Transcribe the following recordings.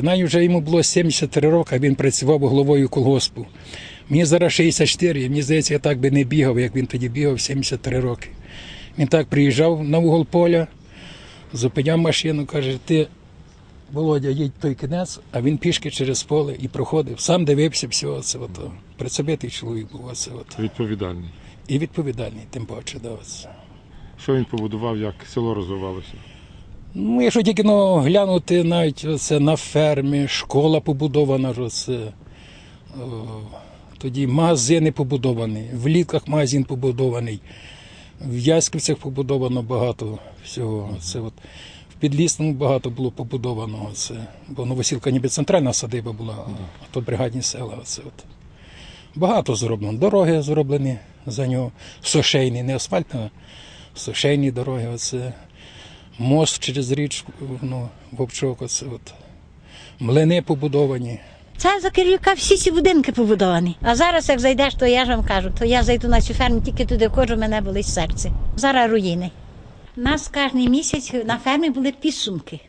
Знаю, вже йому було 73 роки, він працював головою колгоспу. Мені зараз 64, і мені здається, я так би не бігав, як він тоді бігав 73 роки. Він так приїжджав на угол поля, зупиняв машину, каже, ти, Володя, їдь той кінець, а він пішки через поле і проходив. Сам дивився всього це. Ото. Працьовитий чоловік був оце. Відповідальний. І відповідальний, тим паче. Да, оце. Що він побудував, як село розвивалося? Ну, якщо тільки ну, глянути навіть оце на фермі, школа побудована, оце, о, тоді магазини побудовані, в Літках магазин побудований, в Яськівцях побудовано багато всього. Це от, в Підлісному багато було побудовано. Це, бо Новосілка ніби центральна садиба була, а то бригадні села. Оце от. Багато зроблено. Дороги зроблені за нього. Сошейні, не асфальт, а сошейні дороги. Оце мост через річку, ну, Вовчок, оце от. Млини побудовані. Це за Кирилюка всі ці будинки побудовані. А зараз, як зайдеш, то я ж вам кажу, то я зайду на цю ферму, тільки туди входжу, мене болить серце. Зараз руїни. У нас кожен місяць на фермі були підсумки.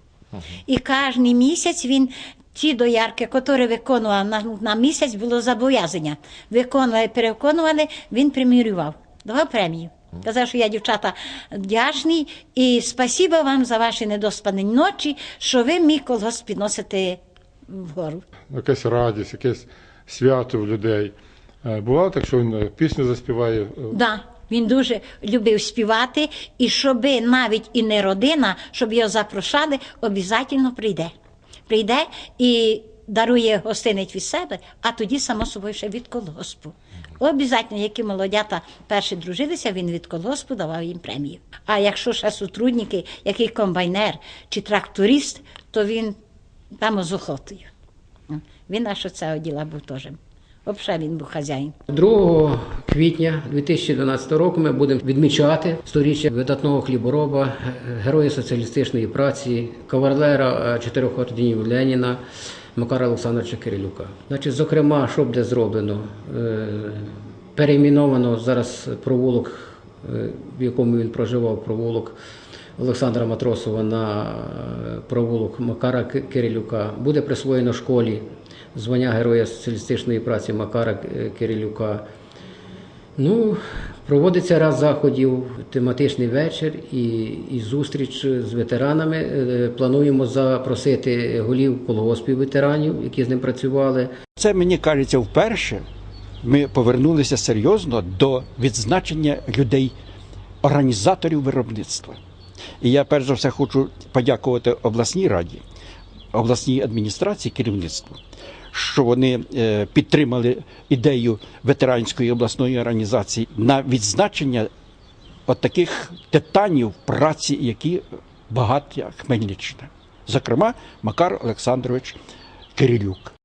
І кожен місяць він ті доярки, які виконував на, на місяць, було зобов'язання. Виконували, перевиконували, він преміював, давав премію. Казав, що я дівчата вдячний і спасіба вам за ваші недоспані ночі, що ви мій колгосп підносите вгору. Якась радість, якесь свято в людей. Е, Бувало так, що він е, пісню заспіває. е, Да, він дуже любив співати, і щоби навіть і не родина, щоб його запрошали, обов'язково прийде. Прийде і дарує гостинець від себе, а тоді, само собою, ще від колгоспу. Обов'язково, які молодята перші дружилися, він від колгоспу давав їм премію. А якщо ще сотрудники, який комбайнер чи тракторист, то він там з охотою. Він наш оце діла був теж. Взагалі він був хазяїн. 2 квітня 2012 року ми будемо відмічати сторіччя видатного хлібороба, героя соціалістичної праці, кавалера е, чотирьох орденів Леніна Макара Олександровича Кирилюка. Значить, зокрема, що буде зроблено? Е, Перейменовано зараз провулок, е, в якому він проживав, провулок Олександра Матросова на е, провулок Макара Кирилюка. Буде присвоєно школі звання Героя соціалістичної праці Макара Кирилюка. Ну, проводиться раз заходів, тематичний вечір і, і зустріч з ветеранами. Е, Плануємо запросити голів колгоспів ветеранів, які з ним працювали. Це мені кажеться вперше. Ми повернулися серйозно до відзначення людей, організаторів виробництва. І я перш за все хочу подякувати обласній раді, обласній адміністрації, керівництву, що вони е, підтримали ідею ветеранської обласної організації на відзначення от таких титанів праці, які багаття Хмельниччина. Зокрема, Макар Олександрович Кирилюк.